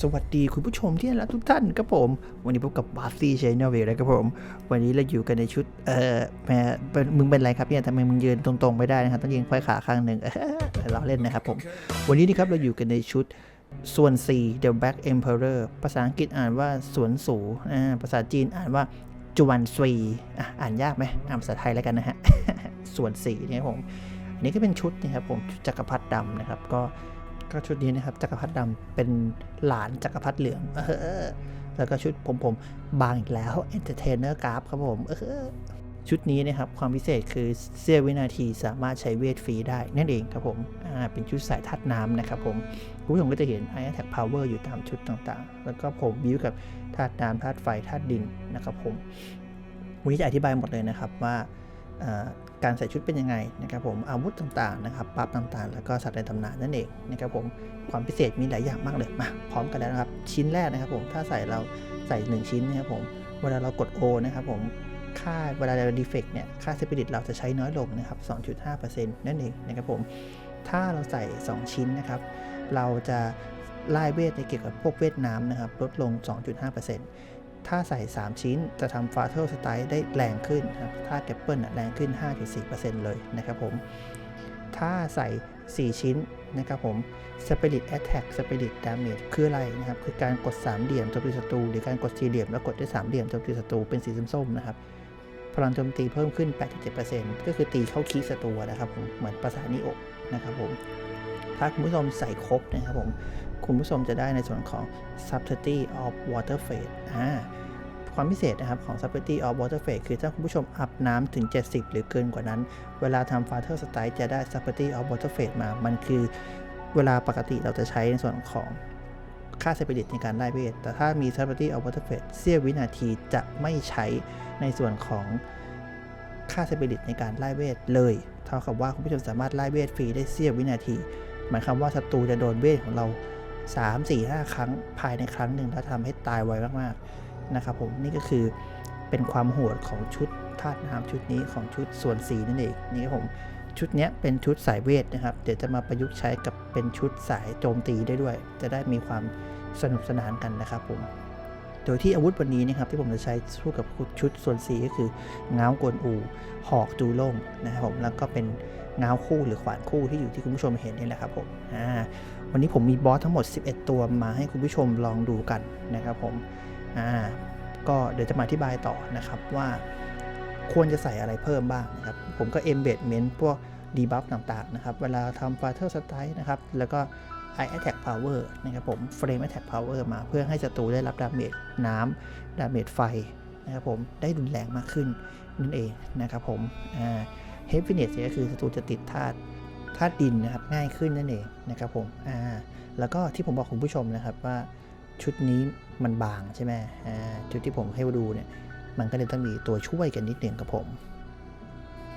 สวัสดีคุณผู้ชมที่รักทุกท่านครับผม วันนี้พบกับบาซี่ชแนลเวลนะครับผม วันนี้เราอยู่กันในชุด เอ่อแหม่เป็นมึงเป็นไรครับเนี่ยทำไมมึงยืนตรงๆ ไม่ได้นะครับ ต้องยืนควายขาข้างหนึ่งเราเล่นนะครับผม วันนี้นะครับเราอยู่กันในชุดส่วน4 The Black Emperor ภาษาอังกฤษอ่านว่าสวนสูอ่าภาษาจีนอ่านว่าจวนซีอะอ่านยากไหมอ่านภาษาไทยแล้วกันนะฮะส่วน4นี่ครับผมอันนี้ก็เป็นชุดนะครับผมจักรพรรดิดำนะครับก็ ก็ชุดนี้นะครับจักรพรรดิดำเป็นหลานจักรพรรดิเหลืองเออแล้วก็ชุดผมผมบางอีกแล้วเอนเตอร์เทนเนอร์กราฟครับผมเออชุดนี้นะครับความพิเศษคือเสี้ยววินาทีสามารถใช้เวทฟรีได้นั่นเองครับผมอ่าเป็นชุดสายธาตุน้ำนะครับผมคุณผู้ชมก็จะเห็นไอแท็กพาวเวอร์อยู่ตามชุดต่างๆ แล้วก็ผมบิวกับธาตุน้ำธาตุไฟธาตุดินนะครับผมวันนี้จะอธิบายหมดเลยนะครับว่า การใส่ชุดเป็นยังไงนะครับผมอาวุธต่างๆนะครับปรับต่างๆ แล้วก็สัตว์ในตำนานนั่นเองนะครับผมความพิเศษมีหลายอย่างมากเลยมาพร้อมกันแล้วนะครับชิ้นแรกนะครับผมถ้าใส่เราใส่ 1 ชิ้นนะครับผมเวลาเรากด O นะครับผมค่าเวลาเราดีเฟกเนี่ยค่าสปิริตเราจะใช้น้อยลงนะครับ2.5%นั่นเองนะครับผมถ้าเราใส่ 2 ชิ้นนะครับเราจะไล่เวทในเกี่ยวกับพวกเวทน้ำนะครับลดลง 2.5% ถ้าใส่ 3 ชิ้นจะทำฟาเธอร์สไตล์ได้แรงขึ้นนะครับถ้าแกปเปิลแรงขึ้น 5.4%เลยนะครับผม ถ้าใส่ 4 ชิ้นนะครับผม Spirit Attack Spirit Damage คืออะไรนะครับ คือการกด3เหลี่ยมโจมตีศัตรูหรือการกดสี่เหลี่ยมแล้วกดด้วย3เหลี่ยมโจมตีศัตรูเป็นสีส้มๆนะครับพลังโจมตีเพิ่มขึ้น 8.7%ก็คือตีเข้าคีศัตรูนะครับผมเหมือนภาษานิโอกนะครับผมถ้าคุณผู้ชมใส่ครบนะครับผม คุณผู้ชมจะได้ในส่วนของ Subtlety of Water Fade อ่าความพิเศษนะครับของ Subtlety of Water Fade คือถ้าคุณผู้ชมอัพน้ำถึง 70 หรือเกินกว่านั้น เวลาทำ Father Strike จะได้ Subtlety of Water Fade มา มันคือเวลาปกติเราจะใช้ในส่วนของค่าเสปิริตในการไล่เวท แต่ถ้ามี Subtlety of Water Fade เสี้ยววินาทีจะไม่ใช้ในส่วนของค่าสปิริตในการไล่เวทเลย เท่ากับว่าคุณผู้ชมสามารถไล่เวทฟรีได้เสี้ยววินาที หมายความว่าศัตรูจะโดนเวทของเรา 3 4 5 ครั้งภายในครั้งหนึ่งแล้วทำให้ตายไวมากๆนะครับผมนี่ก็คือเป็นความโหดของชุดธาตุน้ำชุดนี้ของชุดส่วนสีนั่นเองนี่ครับผมชุดเนี้ยเป็นชุดสายเวทนะครับ เดี๋ยวจะมาประยุกต์ใช้กับเป็นชุดสายโจมตีได้ด้วย จะได้มีความสนุกสนานกันนะครับผมโดยที่อาวุธวันนี้นะครับที่ผมจะใช้สู้กับชุดส่วนสีก็คือง้าวกวนอูหอกจูล่งนะครับผมแล้วก็เป็นง้าวคู่หรือขวานคู่ที่อยู่ที่คุณผู้ชมเห็นนี่แหละครับผมอ่า วันนี้ผมมีบอสทั้งหมด 11 ตัวมาให้คุณผู้ชมลองดูกันนะครับผมอ่าก็เดี๋ยวจะมาอธิบายต่อนะครับว่าควรจะใส่อะไรเพิ่มบ้างนะครับ ผมก็ embedment พวก debuff ต่างๆนะครับ เวลาทำ Fatal Strike นะครับ แล้วก็ Eye Attack Power นะครับผม Frame Attack Power มาเพื่อให้ศัตรูได้รับดาเมจน้ำดาเมจไฟนะครับผมได้รุนแรงมากขึ้นนั่นเองนะครับผมอ่า Heaviness ก็คือศัตรูจะติดธาตุ ธาตุดินนะครับง่ายขึ้นนั่นเองนะครับผมอ่าแล้วก็ที่ผมบอกคุณผู้ชมนะครับว่าชุดนี้มันบางใช่ไหมอ่าชุดที่ผมให้ดูเนี่ยมันก็เลยต้องมีตัวช่วยกันนิดหนึ่งครับผม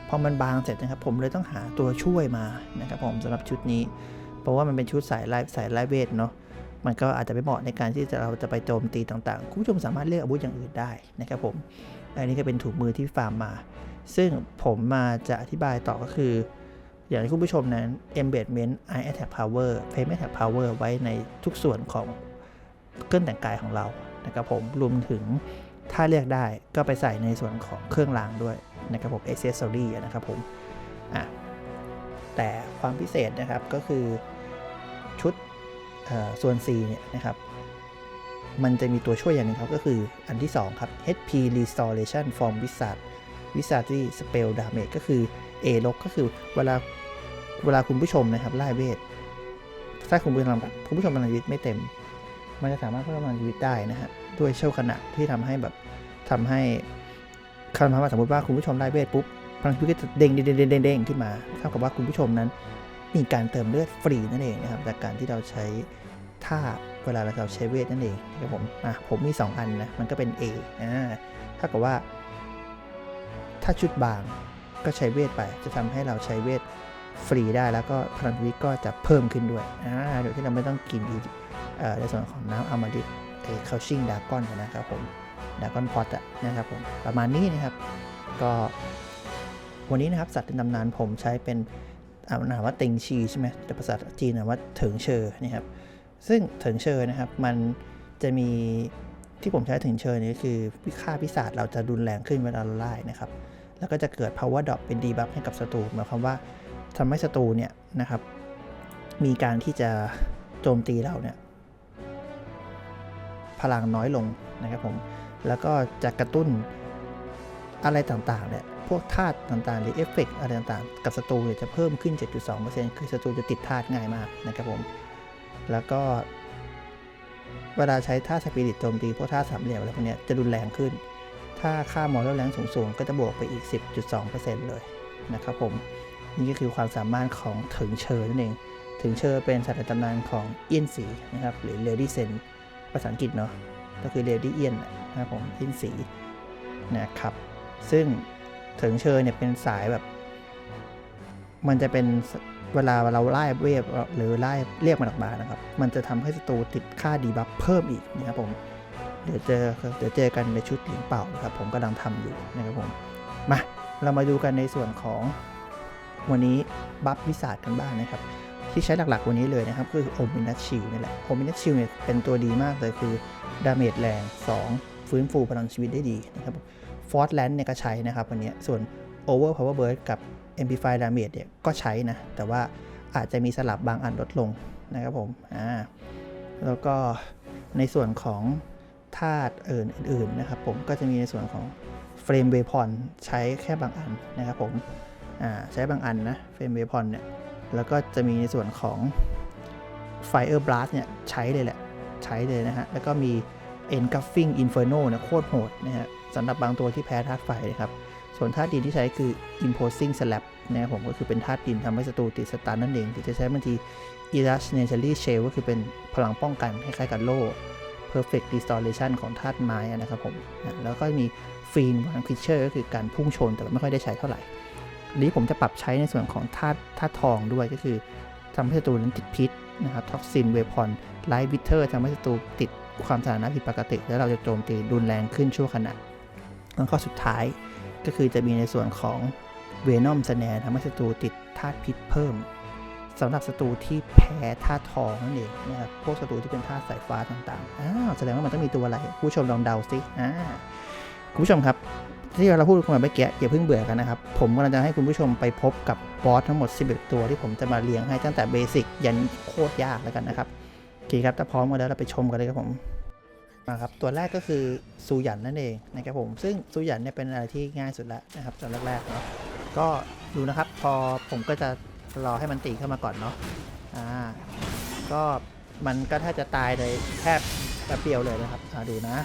พอมันบางเสร็จนะครับผมเลยต้องหาตัวช่วยมานะครับผมสำหรับชุดนี้ เพราะว่ามันเป็นชุดสายไลฟ์สายไลฟ์เวทเนาะมันก็อาจจะไม่เหมาะในการที่จะเราจะไปโจมตีต่างๆ คุณผู้ชมสามารถเลือกอาวุธอย่างอื่นได้นะครับผมอันนี้ก็เป็นถุงมือที่ฟาร์มมา ซึ่งผมมาจะอธิบายต่อก็คือ อย่างที่คุณผู้ชมนั้น embedment eye attack power frame attack power ไว้ในทุกส่วนของเครื่องแต่งกายของเรานะครับผมรวมถึงถ้าเลือกได้ก็ไปใส่ในส่วนของเครื่องรางด้วยนะครับผม accessory นะครับผมอะแต่ความพิเศษนะครับก็คือชุดส่วน C เนี่ยนะครับ มันจะมีตัวช่วยอย่างหนึงครับ ก็คืออันที่ 2 ครับ HP Restoration from Wizard Wizardry Spell Damage ก็คือ A ลบก็คือเวลา เวลาคุณผู้ชมนะครับไล่เวทถ้าคุณผู้ชมคุณผู้ชมพลังชีวิตไม่เต็ม มันจะสามารถเพิ่มพลังชีวิตได้นะฮะด้วยเช่าขณะที่ทำให้แบบทำให้คำว่าสมมติว่าคุณผู้ชมไล่เวทปุ๊บพลังชีวิตก็จะเด้งเด้งเด้งเด้งขึ้นมาเท่ากับว่าคุณผู้ชมนั้น มีการเติมเลือดฟรีนั่นเองนะครับจากการที่เราใช้ท่าเวลาเราใช้เวทนั่นเองนะครับผมอะผมมี 2 อันนะมันก็เป็น A อ่าถ้ากับว่า ถ้าชุดบางก็ใช้เวทไป จะทำให้เราใช้เวท ฟรีได้แล้วก็พลังชีวิตก็จะเพิ่มขึ้นด้วยอ่าโดยที่เราไม่ต้องกินอีกในส่วนของน้ำอมฤตไอคาชิงดากอนนะครับผมดากอนพอตนะครับผมประมาณนี้นะครับ ก็วันนี้นะครับสัตว์ในตำนานผมใช้เป็นอานว่าเต็งชีใช่ไหมแต่ภาษาจีนอาว่าเถิงเชอนี่ครับซึ่งเถิงเชอนะครับมันจะมีที่ผมใช้เถิงเชอนี่คือค่าพิศาจเราจะรุนแรงขึ้นเวลาเราไล่นะครับ แล้วก็จะเกิด power drop เป็น debuff ให้กับศัตรูหมายความว่า ทำให้ศัตรูเนี่ยนะครับ มีการที่จะโจมตีเราเนี่ยพลังน้อยลงนะครับผม แล้วก็จะกระตุ้นอะไรต่างๆเนี่ยพวกธาตุต่างๆ หรือเอฟเฟกต์อะไรต่างๆ กับศัตรูเนี่ยจะเพิ่มขึ้น 7.2%คือศัตรูจะติดธาตุง่ายมากนะครับผม แล้วก็เวลาใช้ท่าสปิริตโจมตีพวกท่าสามเหลี่ยมอะไรพวกเนี้ยจะรุนแรงขึ้น ถ้าค่ามอลแรงสูงๆ ก็จะบวกไปอีก 10.2%เลยนะครับผม นี่ก็คือความสามารถของถึงเชอนั่นเอง ถึงเชอเป็นสัตว์ตำนานของเอียนสีนะครับ หรือเลดี้เซนภาษาอังกฤษเนาะ ก็คือเลดี้เอียนนะครับผม เอียนสีนะครับ ซึ่งถึงเชอเนี่ยเป็นสายแบบ มันจะเป็นเวลาเราไล่เวฟหรือไล่เรียกมันออกมานะครับ มันจะทำให้ศัตรูติดค่าดีบัฟเพิ่มอีกนะครับผม เดี๋ยวเจอเดี๋ยวเจอกันในชุดหลิงเป่านะครับ ผมกำลังทำอยู่นะครับผม มา เรามาดูกันในส่วนของ วันนี้บัฟวิสาดกันบ้างนะครับ ที่ใช้หลักๆวันนี้เลยนะครับคือโอมินัชชิลนี่แหละโอมินัชชิลเนี่ยเป็นตัวดีมากเลยคือดาเมจแรง 2 ฟื้นฟูพลังชีวิตได้ดีนะครับฟอร์ l แลนด์เนี่ยก็ใช้นะครับวันนี้ส่วน Over Power Burst กับ Amplify Damage เนี่ยก็ใช้นะ แต่ว่าอาจจะมีสลับบางอันลดลงนะครับผมอ่าแล้วก็ในส่วนของธาตุอื่นๆนะครับผมก็จะมีในส่วนของเฟรมเวพอนใช้แค่บางอันนะครับผม ใช้บางอันนะเฟรมเวพอนเนี่ยแล้วก็จะมีในส่วนของ Fire Blast เนี่ยใช้เลยแหละ ใช้เลยนะฮะ แล้วก็มี Engulfing Inferno เนี่ยโคตรโหดนะฮะสำหรับบางตัวที่แพ้ธาตุไฟนะครับ ส่วนธาตุดินที่ใช้คือ Imposing Slap นะผมก็คือเป็นธาตุดินทำให้ศัตรูติดสตาร์นั่นเองที่จะใช้บางที i r r a t i o n a l y Shell ก็คือเป็นพลังป้องกันคล้ายๆกับโล่ Perfect Restoration ของธาตุไม้นะครับผมนะแล้วก็มี Fiend One Creature ก็คือการพุ่งชนแต่ไม่ค่อยได้ใช้เท่าไหร่ นี้ผมจะปรับใช้ในส่วนของธาตุธาตุทองด้วยก็คือทำให้ศัตรูนั้นติดพิษนะครับท็อกซินเวพอนไลท์วิเทอร์ทำให้ศัตรูติดความสถานะผิดปกติ แล้วเราจะโจมตีรุนแรงขึ้นชั่วขณะแล้วข้อสุดท้ายก็คือจะมีในส่วนของเวนอมสแนร์ทำให้ศัตรูติดธาตุพิษเพิ่มสำหรับศัตรูที่แพ้ธาตุทองนั่นเองนะครับพวกศัตรูที่เป็นธาตุสายฟ้าต่างๆอ้าวแสดงว่ามันต้องมีตัวอะไร ผู้ชมลองเดาสิอ่าคุณผู้ชมครับ ที่เราพูดกันมาเมื่อกี้อย่าเพิ่งเบื่อกันนะครับ ผมกำลังจะให้คุณผู้ชมไปพบกับบอสทั้งหมด 11 ตัวที่ผมจะมาเรียงให้ตั้งแต่เบสิกยันโคตรยากแล้วกันนะครับโอเคครับถ้าพร้อมกันแล้วเราไปชมกันเลยครับผมมาครับตัวแรกก็คือซูหยันนั่นเองนะครับผมซึ่งซูหยันเนี่ยเป็นอะไรที่ง่ายสุดแล้วนะครับตอนแรกๆเนาะก็ดูนะครับพอผมก็จะรอให้มันตีเข้ามาก่อนเนาะอ่าก็มันก็ถ้าจะตายเลยแทบแป๊บเดียวเลยนะครับอ่าดูนะ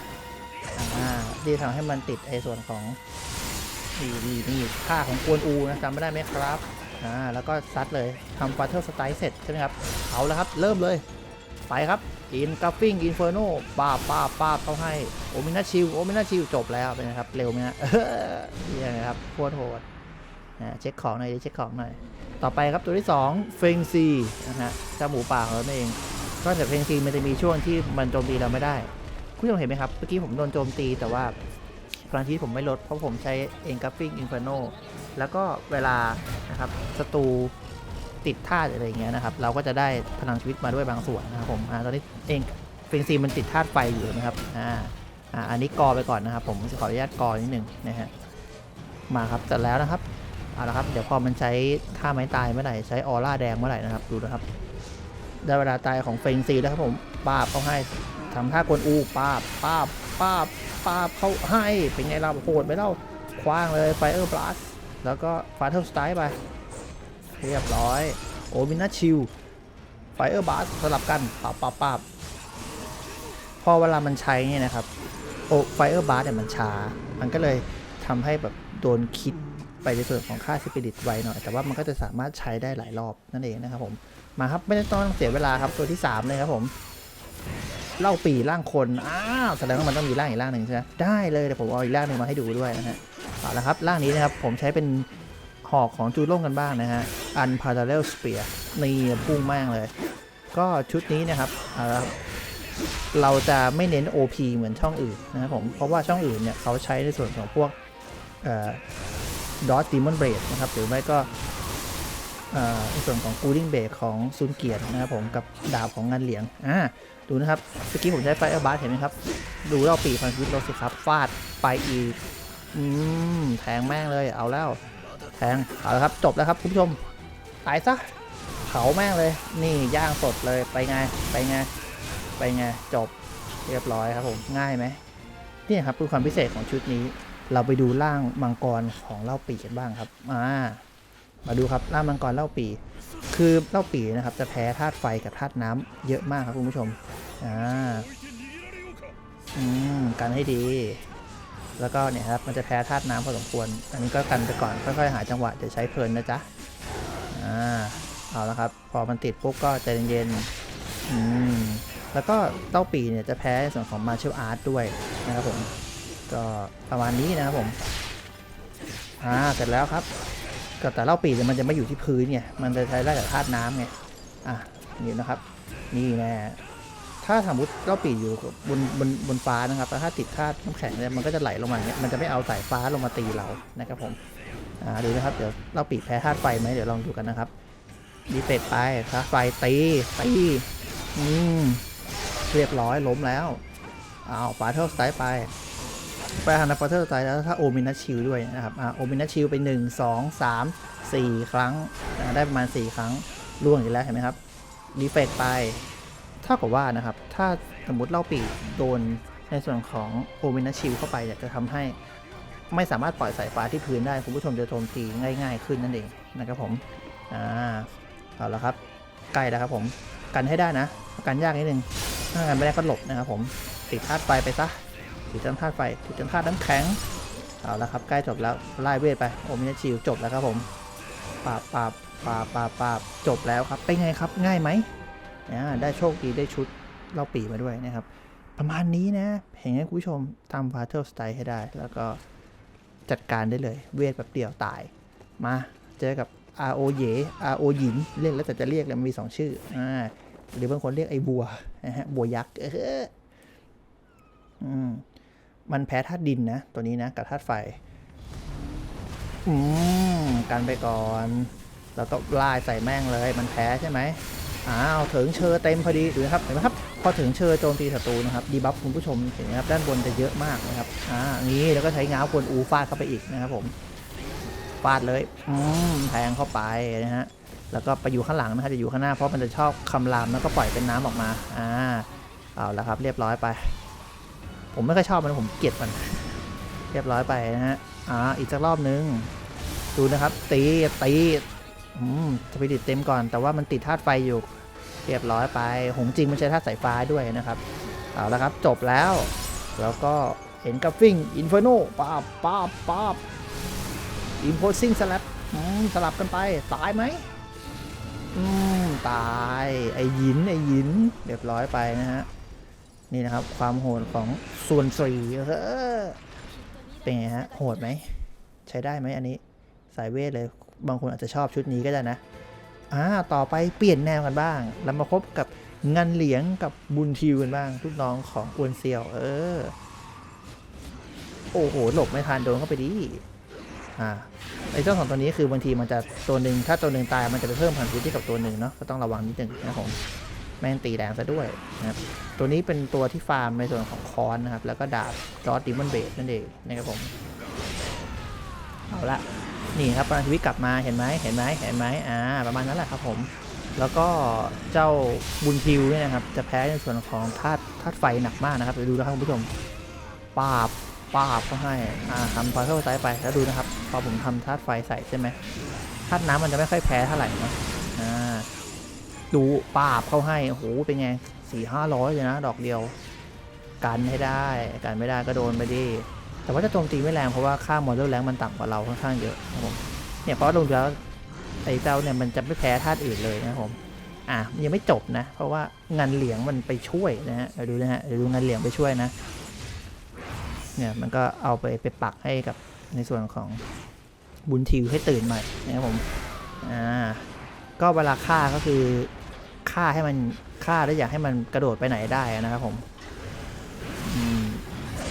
อ่า ที่ทำให้มันติดไอ้ส่วนของนี่นี่นี่ค่าของกวนอูนะจำไม่ได้ไหมครับอ่าแล้วก็ซัดเลยทำฟาเธอร์สไตล์เสร็จใช่ไหมครับเอาแล้วครับเริ่มเลย ไปครับอินกัฟฟิ้งอินเฟอร์โนป้าป้าป้าเขาให้โอมินาชิลโอมินาชิลจบแล้วเป็นไงครับเร็วไหมฮะเยี่ยมเลยครับโคตรโหดนะเช็คของหน่อยดิเช็คของหน่อยต่อไปครับตัวที่2เฟงซีนะฮะเจ้าหมูป่าของเราเองก็แต่เฟงซีมันจะมีช่วงที่มันโจมตีเราไม่ได้ คุณผู้ชมเห็นไหมครับ เมื่อกี้ผมโดนโจมตีแต่ว่าพลังชีวิตผมไม่ลด เพราะผมใช้เองกัฟฟิงอินฟ r โนแล้วก็เวลานะครับศัตรูติดท่าตุอะไรอย่างเงี้ยนะครับ เราก็จะได้พลังชีวิตมาด้วยบางส่วนนะครับผมอ่าตอนนี้เองเฟงซีมันติดธาตุไฟอยู่นะครับอ่าอ่าอันนี้กอไปก่อนนะครับ ผมขออนุญาตกอนิดหนึ่งนะฮะมาครับเสร็จแล้วนะครับเอาละครับเดี๋ยวพอมันใช้ท่าไม้ตายเมื่อไหร่ใช้ออร่าแดงเมื่อไหร่นะครับดูนะครับได้เวลาตายของเฟงซีแล้วครับผมป้าบเขาให้ ทำท่ากวนอูป้าบป้าบป้าบป้าบเขาให้ เป็นไงเราโหดไปเล่าคว้างเลยไฟเออร์บลัสแล้วก็ฟาเธอร์สไตล์ไป เรียบร้อย โอมินาชิลไฟเออร์บลัสสลับกันปับปับปับพอเวลามันใช้เนี่ยนะครับ โอไฟเออร์บลัสเนี่ยมันช้า มันก็เลยทำให้แบบโดนคิดไปในส่วนของค่าสปิริตไวหน่อย แต่ว่ามันก็จะสามารถใช้ได้หลายรอบนั่นเองนะครับผม มาครับ ไม่ต้องเสียเวลาครับตัวที่สามเลยครับผม เล่าปีร่างคนอ้าวแสดงว่ามันต้องมีร่างอีกร่างหนึ่งใช่ไหมได้เลยเดี๋ยวผมเอาอีกร่างหนึ่งมาให้ดูด้วยนะฮะเอาละครับร่างนี้นะครับผมใช้เป็นหอกของจูโล่งกันบ้างนะฮะอันพาราเรลสเปียร์นี่พุ่งมากเลย ก็ชุดนี้นะครับเอาละครับเราจะไม่เน้น OP เหมือนช่องอื่นนะครับผม เพราะว่าช่องอื่นเนี่ยเขาใช้ในส่วนของพวกดอทดีมอนเบรดนะครับ หรือไม่ก็ในส่วนของกูดิ้งเบรกของซุนเกียรตินะครับผม กับดาบของงานเหลียงอ่า ดูนะครับเมื่อกี้ผมใช้ไฟอัลบาสเห็นไหมครับ ดูเล่าปีพันธุ์วิทย์รถสิครับฟาดไปอีกอืมแทงแม่งเลยเอาแล้วแทงเอาแล้วครับจบแล้วครับคุณผู้ชมตายซะเผาแม่งเลย นี่ย่างสดเลยไปไงไปไงไปไงจบเรียบร้อยครับผมง่ายไหมนี่ครับคือความพิเศษของชุดนี้ เราไปดูร่างมังกรของเล่าปีกันบ้างครับอ่า มาดูครับร่ามังกรเล่าปี คือเล่าปีนะครับจะแพ้ธาตุไฟกับธาตุน้ำเยอะมากครับคุณผู้ชมอ่าอืมกันให้ดี แล้วก็เนี่ยครับมันจะแพ้ธาตุน้ำพอสมควร อันนี้ก็กันไปก่อนค่อยๆหาจังหวะจะใช้เพลินนะจ๊ะอ่าเอาละครับ พอมันติดปุ๊บก็ใจเย็นๆอืมแล้วก็เต้าปีเนี่ยจะแพ้ในส่วนของมาเชลอาร์ตด้วยนะครับผมก็ประมาณนี้นะครับผมอ่าเสร็จแล้วครับ ก็แต่เล่าปีเนี่ยมันจะไม่อยู่ที่พื้นไงมันจะใช้ได้กับธาตุน้ำไงอะนี่นะครับ นี่แน่ถ้าสมมติเล่าปีอยู่บนบนบนฟ้านะครับแล้วถ้าติดธาตุน้ำแข็งเนี่ยมันก็จะไหลลงมาเงี้ยมันจะไม่เอาสายฟ้าลงมาตีเรานะครับผมอ่าดูนะครับเดี๋ยวเล่าปีแพ้ธาตุไฟไหมเดี๋ยวลองดูกันนะครับดีเฟกไปธาตุไฟตีตีอืมเรียบร้อยล้มแล้วเอาวปาเทลสไตล์ไป ไปฮันนาฟอเทอร์ตล์แล้วถ้าโอมินัชิลด้วยนะครับโอมินัชิลไป 1 2 3 4 ครั้ง ได้ประมาณ 4 ครั้งล่วงอีกแล้วเห็นไหมครับดีเฟกไปเท่ากับว่านะครับ ถ้าสมมติเล่าปีโดนในส่วนของโอมินัชิลเข้าไปเนี่ยจะทำให้ไม่สามารถปล่อยสายฟ้าที่พื้นได้ คุณผู้ชมจะโจมตีง่าย ๆ ขึ้นนั่นเองนะครับผมอ่าเอาละครับใกล้แล้วครับผมกันให้ได้นะกันยากนิดนึงถ้ากันไม่ได้ก็หลบนะครับผมติดธาตุไฟไปซะ ติดจนธาตุไฟติดจันธาตุน้ำแข็งเอาละครับใกล้จบแล้วไล่เวทไปโอมินชิลจบแล้วครับผมปราบปราบปราบปราบปราบจบแล้วครับเป็นไงครับง่ายไหมได้โชคดีได้ชุดเล่าปีมาด้วยนะครับ ประมาณนี้นะเห็นไหมคุณผู้ชมทำฟาเทลสไตล์ให้ได้ แล้วก็จัดการได้เลย เวทแบบเดียวตาย มาเจอกับ RO เย RO หยินเรียกแล้วแต่จะเรียกเลยมันมีสองชื่ออ่าหรือบางคนเรียกไอ้บัวนะฮะบัวยักษ์เอออืม มันแพ้ธาตุดินนะ ตัวนี้นะกับธาตุไฟ อืมกันไปก่อนแล้วก็ไล่ใส่แม่งเลย มันแพ้ใช่ไหมอ้าวถึงเชอเต็มพอดีดูนะครับเห็นไหมครับพอถึงเชอโจมตีศัตรูนะครับดีบัฟคุณผู้ชมเห็นไหมครับด้านบนจะเยอะมากนะครับอ่านี้แล้วก็ใช้ง้าวกวนอูฟาดเข้าไปอีกนะครับผมฟาดเลยอืมแทงเข้าไปนะฮะแล้วก็ไปอยู่ข้างหลังนะครับจะอยู่ข้างหน้าเพราะมันจะชอบคำรามแล้วก็ปล่อยเป็นน้ำออกมาอ่าเอาละครับเรียบร้อยไป ผมไม่ค่อยชอบมันผมเกลียดมัน เรียบร้อยไปนะฮะอ่าอีกสักรอบนึง ดูนะครับ ตีตีอืมสปิริตเต็มก่อน แต่ว่ามันติดธาตุไฟอยู่ เรียบร้อยไป หงจริงมันใช้ธาตุสายฟ้าด้วยนะครับเอาละครับจบแล้ว แล้วก็เห็นกับฟิงอินเฟอร์โนป้าบป้าบป้าบอินโพซิ่งสลับสลับกันไป ตายไหมอืม ตาย ไอ้หยิน ไอ้หยิน เรียบร้อยไปนะฮะ นี่นะครับ ความโหดของส่วนสีเออเป็นไงฮะโหดไหม ใช้ได้ไหมอันนี้สายเวทเลย บางคนอาจจะชอบชุดนี้ก็ได้นะอ่าต่อไปเปลี่ยนแนวกันบ้างเรามาพบกับงันเหลียงกับบุญทิวกันบ้างลูกน้องของอวนเซียว เออ โอ้โห หลบไม่ทันโดนเข้าไปดิอ่าไอ้เจ้าของตัวนี้คือบางทีมันจะตัวหนึ่งถ้าตัวหนึ่งตายมันจะไปเพิ่มพันธุ์ที่กับตัวหนึ่งเนาะก็ต้องระวังนิดหนึ่งนะครับผม แม่งตีแรงซะด้วยนะครับตัวนี้เป็นตัวที่ฟาร์มในส่วนของคอนนะครับ แล้วก็ดาบจอร์ดดิมอนเบดนั่นเองนะครับผม เอาละนี่ครับพลังชีวิตกลับมาเห็นไหมเห็นไหมเห็นไหมอ่าประมาณนั้นแหละครับผม แล้วก็เจ้าบุญทิวเนี่ยนะครับ จะแพ้ในส่วนของธาตุธาตุไฟหนักมากนะครับเดี๋ยวดูนะครับคุณผู้ชมปาบปาบก็ให้อ่าทำพอเข้าซ้ายไปแล้วดูนะครับพอผมทำธาตุไฟใส่ใช่ไหมธาตุน้ำมันจะไม่ค่อยแพ้เท่าไหร่นะ ดูปาบเข้าให้โอ้โหเป็นไงสี่ห้าร้อยเลยนะ ดอกเดียว กันให้ได้ กันไม่ได้ก็โดนไปดิแต่ว่าจะโจมตีไม่แรงเพราะว่าค่ามอเดลแรงมันต่ำกว่าเราค่อนข้างเยอะนะครับผมเนี่ยเพราะลงแล้วไอ้เจ้าเนี่ยมันจะไม่แพ้ธาตุอื่นเลยนะครับผมอะยังไม่จบนะ เพราะว่างันเหลียงมันไปช่วยนะฮะเดี๋ยวดูนะฮะเดี๋ยวดูงันเหลียงไปช่วยนะเนี่ยมันก็เอาไปไปปักให้กับในส่วนของบุญทิวให้ตื่นใหม่นะครับผมอ่า ก็เวลาฆ่าก็คือฆ่าให้มันฆ่าแล้วอยากให้มันกระโดดไปไหนได้นะครับผม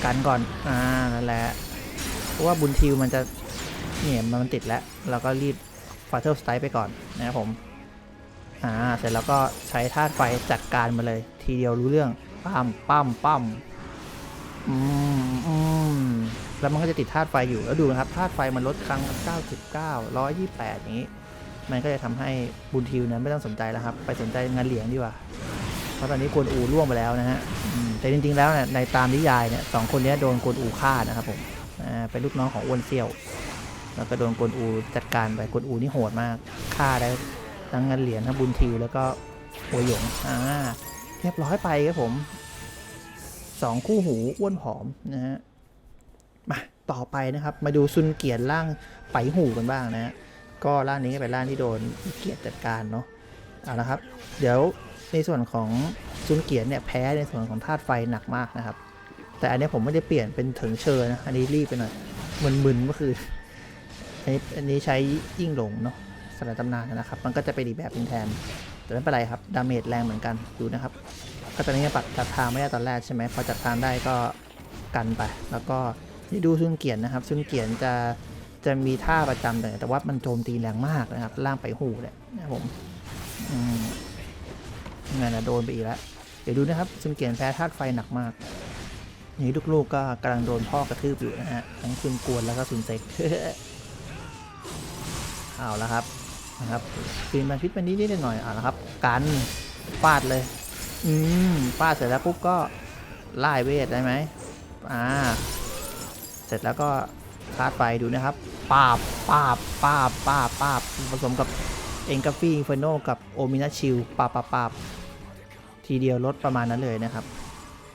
กันก่อน อ่า นั่นแหละ เพราะว่าบุญทิวมันจะเนี่ยมันติดแล้ว เราก็รีบฟาเธอร์สไตล์ไปก่อนนะครับผม อ่า เสร็จแล้วก็ใช้ธาตุไฟจัดการมาเลย ทีเดียวรู้เรื่องปั้มปั้มปั้มอืมอืมแล้วมันก็จะติดธาตุไฟอยู่ แล้วดูนะครับ ธาตุไฟมันลดครั้งละ99 128 อย่างนี้ มันก็จะทำให้บุญทิวนั้นไม่ต้องสนใจแล้วครับ ไปสนใจงานเหลียงดีกว่า เพราะตอนนี้กวนอูร่วงไปแล้วนะฮะแต่จริงๆแล้วเนี่ยในตามนิยายเนี่ยสองคนนี้โดนกวนอูฆ่านะครับผมเป็นลูกน้องของอ้วนเซี่ยว แล้วก็โดนกวนอูจัดการไปกวนอูนี่โหดมากฆ่าได้ทั้งงานเหรียญทั้งบุญทิวแล้วก็โวยหยงอ่าเรียบร้อยไปครับผมสองคู่หูอ้วนผอมนะฮะมาต่อไปนะครับ มาดูซุนเกียรร่างไปหูกันบ้างนะฮะ ก็ร่างนี้ก็เป็นร่างที่โดนเกียรติจัดการเนาะเอาละครับ เดี๋ยวในส่วนของซุนเกียรติเนี่ยแพ้ในส่วนของธาตุไฟหนักมากนะครับ แต่อันนี้ผมไม่ได้เปลี่ยนเป็นถึงเชอนะอันนี้รีบไปหน่อยมึนๆก็คืออันนี้อันนี้ใช้ยิ่งหลงเนาะสลัดตำนานนะครับ มันก็จะเป็นอีกแบบหนึงแทน แต่ไม่เป็นไรครับ ดาเมจแรงเหมือนกัน ดูนะครับ ก็ตอนนี้ปัดจัดทางไม่ได้ตอนแรกใช่ไหม พอจัดทางได้ก็กันไป แล้วก็นี่ดูซุนเกียนนะครับ ซุนเกียนจะ จะมีท่าประจำเลยแต่ว่ามันโจมตีแรงมากนะครับ ล่างไปหูเนี่ยนะผมอืมงั้นนะโดนไปอีกแล้วเดี๋ยวดูนะครับซุนเกียนแพ้ธาตุไฟหนักมากนี่ลูกๆก็กำลังโดนพ่อกระทืบอยู่นะฮะทั้งซุนกวนแล้วก็ซุนเซ็กเอาแล้วครับนะครับคืนมันพิษมันนิดนิดหน่อยเอาละครับ กันฟาดเลย อืมฟาดเสร็จแล้วปุ๊บก็ไล่เวทได้ไหมอ่า เสร็จแล้วก็ คาดไฟดูนะครับปาบปาบปาบปาบปาบผสมกับเองกาฟี่เฟโนกับโอมินาชิลปาบปาบปาบทีเดียวลดประมาณนั้นเลยนะครับ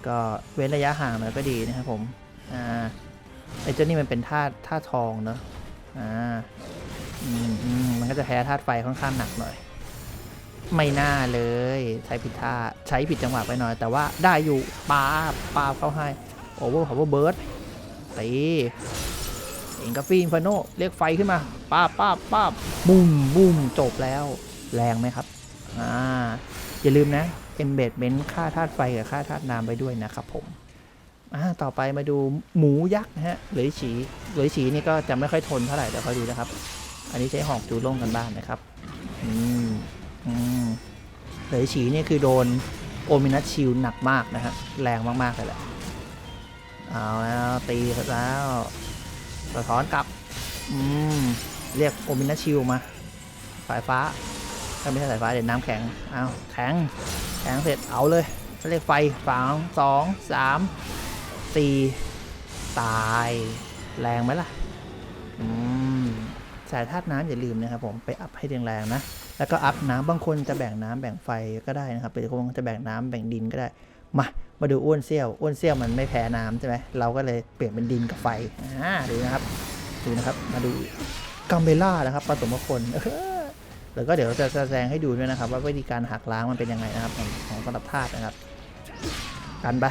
ก็เว้นระยะห่างหน่อยก็ดีนะครับผมอ่าไอ้เจ้านี่มันเป็นท่าท่าทองเนอะอ่าอืมมันก็จะแพ้ธาตุไฟค่อนข้างหนักหน่อย ไม่น่าเลยใช้ผิดท่าใช้ผิดจังหวะไปหน่อย แต่ว่าได้อยู่ปาปาเข้าให้โอเวอร์พาวเวอร์เบิร์ดตี เองกาฟีนฟาโนเรียกไฟขึ้นมาป้าป้าป้าบุ้มบุ้มจบแล้ว แรงไหมครับอ่าอย่าลืมนะเอมเบดเมนค่าธาตุไฟกับค่าธาตุน้ำไปด้วยนะครับผมอ่าต่อไปมาดูหมูยักษ์นะฮะเหลยฉีเหลยฉีนี่ก็จะไม่ค่อยทนเท่าไหร่เดี๋ยวคอยดูนะครับ อันนี้ใช้หอกจูล่งกันบ้านนะครับอืมอืมเหลยฉีนี่คือโดนโอมินัสชิลหนักมากนะฮะแรงมากๆเลยแหละเอาแล้วตีแล้ว สะท้อนกลับ อืม เรียกโอมินัสชิลมา สายฟ้าถ้าไม่ใช่สายฟ้าเดี๋ยวน้ำแข็งเอาแข็ง แข็งเสร็จเอาเลยเรียกไฟฝังสองสามสี่ตาย แรงไหมล่ะ อืม สายธาตุน้ำอย่าลืมนะครับผมไปอัพให้แรงๆนะ แล้วก็อัพน้ำบางคนจะแบ่งน้ำแบ่งไฟก็ได้นะครับหรือบางคนจะแบ่งน้ำแบ่งดินก็ได้ มามาดูอ้วนเซี่ยวอ้วนเซี่ยวมันไม่แพ้น้ำใช่ไหมเราก็เลยเปลี่ยนเป็นดินกับไฟอ่าดูนะครับดูนะครับมาดูกัมเบล่านะครับผสมกับคนแล้วก็เดี๋ยวจะแสดงให้ดูด้วยนะครับ ว่าวิธีการหักล้างมันเป็นยังไงนะครับของของสำหรับธาตุนะครับ กันไป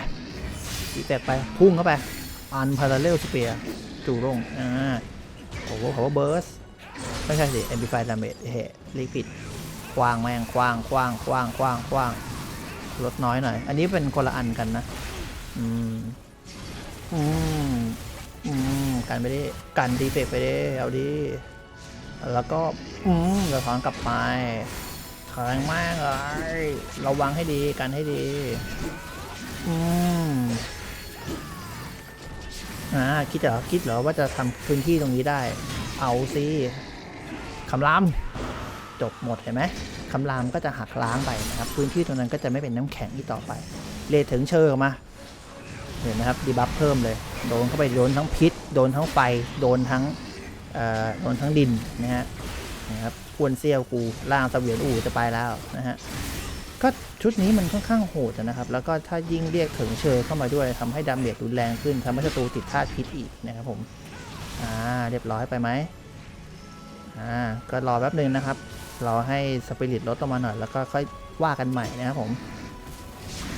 ตีแตกไปพุ่งเข้าไปอันพาราเรลสเปียจู่ลงอ่าโอ้โหเขาว่าเบิร์สไม่ใช่สิ amplify damage เฮ้เรียกผิดควางแม่งควางควางควางควางคว้าง ลดน้อยหน่อย อันนี้เป็นคนละอันกันนะ อืม อืม อืม กันไปดิกันดีเฟกไปดิเอาดิ แล้วก็ อืมเดี๋ยวถอนกลับไปแข็งมากเลยระวังให้ดีกันให้ดี อืมอ่าคิดเหรอคิดเหรอว่าจะทำพื้นที่ตรงนี้ได้ เอาสิคำราม จบหมดเห็นไหมคำรามก็จะหักล้างไปนะครับ พื้นที่ตรงนั้นก็จะไม่เป็นน้ำแข็งที่ต่อไป เลถึงเชิงออกมา เห็นไหมครับดีบัฟเพิ่มเลย โดนเข้าไปโดนทั้งพิษ โดนทั้งไฟ โดนทั้งโดนทั้งดินนะฮะนะครับควนเซียวกูล่างเสวียนอู่จะไปแล้วนะฮะก็ชุดนี้มันค่อนข้างโหดนะครับ แล้วก็ถ้ายิ่งเรียกถึงเชยเข้ามาด้วยทำให้ดาเมจรุนแรงขึ้นทำให้ศัตรูติดธาตุพิษอีกนะครับผม อ่า เรียบร้อยไปไหมอ่า ก็รอแป๊บหนึ่งนะครับ รอให้สปิริตลดลงมาหน่อยแล้วก็ค่อยว่ากันใหม่นะครับผม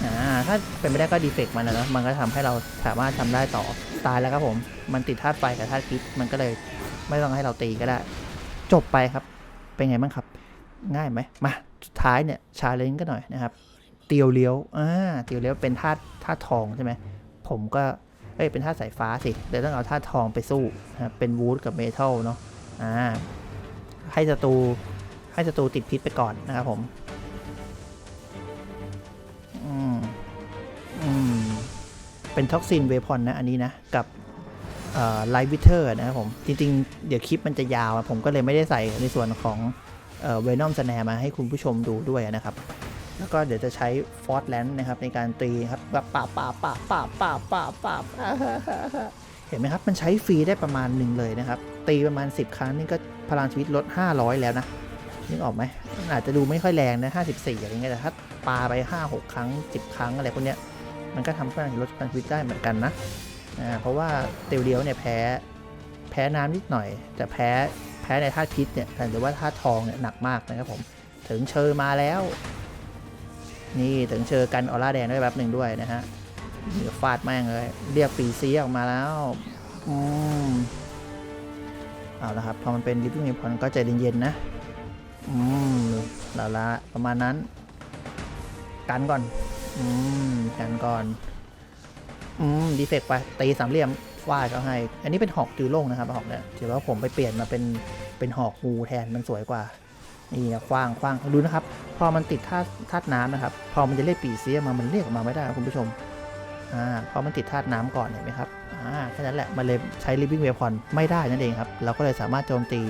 อ่าถ้าเป็นไม่ได้ก็ดีเฟกมันนะนะมันก็ทำให้เราสามารถทำได้ต่อตายแล้วครับผม มันติดธาตุไฟกับธาตุพิษมันก็เลยไม่ต้องให้เราตีก็ได้ จบไปครับ เป็นไงบ้างครับ ง่ายไหมมาสุดท้ายเนี่ยชาเลนจ์ก็หน่อยนะครับเตียวเลี้ยวอ่าเตียวเลี้ยวเป็นธาตุธาตุทองใช่ไหมผมก็เอ้ยเป็นธาตุสายฟ้าสิเดี๋ยวต้องเอาธาตุทองไปสู้นะครับเป็นวูดกับเมทัลเนาะอ่าให้ศัตรู ให้ศัตรูติดพิษไปก่อนนะครับผม อืม อืม เป็นท็อกซินเวพอนนะ อันนี้นะ กับไลท์วิเทอร์นะครับผม จริง ๆ เดี๋ยวคลิปมันจะยาว ผมก็เลยไม่ได้ใส่ในส่วนของเวนอมสแนมาให้คุณผู้ชมดูด้วยนะครับ แล้วก็เดี๋ยวจะใช้ฟอร์ตแลนด์นะครับในการตีครับแบบป่าป่าป่าป่าป่าป่าป่าเห็นไหมครับ มันใช้ฟรีได้ประมาณหนึ่งเลยนะครับ ตีประมาณ 10 ครั้งนี่ก็พลังชีวิตลด 500 แล้วนะ นึกออกไหมมันอาจจะดูไม่ค่อยแรงนะ54อะไรเงี้ยแต่ถ้าปาไป 5-6 ครั้ง 10 ครั้งอะไรพวกเนี้ยมันก็ทำให้พลังลดพลังชีวิตได้เหมือนกันนะอ่าเพราะว่าเตียวเดียวเนี่ยแพ้แพ้น้ำนิดหน่อย แต่แพ้แพ้ในธาตุพิษเนี่ยหรือว่าธาตุทองเนี่ยหนักมากนะครับผมถึงเชอมาแล้ว นี่ถึงเชอกันออร่าแดงด้วยแบบหนึ่งด้วยนะฮะเดี๋ยวฟาดแม่งเลย เรียกปีซีออกมาแล้วอืมเอาละครับ พอมันเป็นลิฟวิ่งพอนก็ใจเย็นๆนะ อืมแล้วละประมาณนั้น กันก่อน อืม กันก่อน อืม ดีเฟกไปตีสามเหลี่ยมฟาดเขาให้ อันนี้เป็นหอกจือโล่งนะครับหอกเนี่ยถือว่าผมไปเปลี่ยนมาเป็นเป็นหอกงูแทนมันสวยกว่า นี่นะคว้างคว้างดูนะครับ พอมันติดธาตุธาตุน้ำนะครับ พอมันจะเรียกปีเสียมา มันเรียกออกมาไม่ได้คุณผู้ชม อ่า พอมันติดธาตุน้ำก่อนเห็นไหมครับ อ่า แค่นั้นแหละ มันเลยใช้ living weapon ไม่ได้นั่นเองครับ เราก็เลยสามารถโจมตี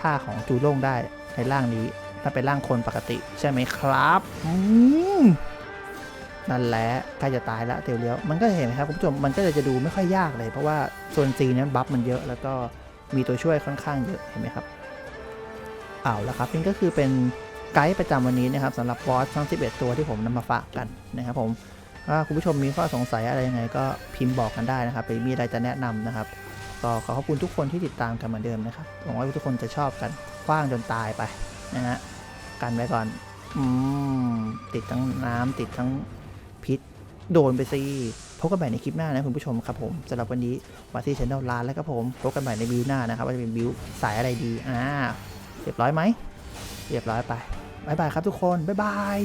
ท่าของจูโล่งได้ในร่างนี้ถ้าเป็นร่างคนปกติใช่ไหมครับอืมนั่นแหละใกล้จะตายแล้วเตียวเลี้ยวมันก็เห็นไหมครับคุณผู้ชมมันก็เลยจะดูไม่ค่อยยากเลยเพราะว่าโซนซีนั้นบัฟมันเยอะแล้วก็มีตัวช่วยค่อนข้างเยอะเห็นไหมครับเอาละครับนี่ก็คือเป็นไกด์ประจำวันนี้นะครับสำหรับบอสทั้ง 11 ตัวที่ผมนำมาฝากกันนะครับผมถ้าคุณผู้ชมมีข้อสงสัยอะไรยังไงก็พิมพ์บอกกันได้นะครับหรือมีอะไรจะแนะนำนะครับ ก็ขอขอบคุณทุกคนที่ติดตามกันเหมือนเดิมนะครับหวังว่าทุกคนจะชอบกันคว้างจนตายไปนะฮะกันไว้ก่อนอืมติดทั้งน้ำติดทั้งพิษโดนไปสิพบกันใหม่ในคลิปหน้านะคุณผู้ชมครับผมสำหรับวันนี้มาที่ช anel ลาแล้วครับผมพบกันใหม่ในบิวหน้านะครับว่าจะเป็นบิวสายอะไรดีอ่าเรียบร้อยไหมเรียบร้อยไปบายบายครับทุกคนบ๊ายบาย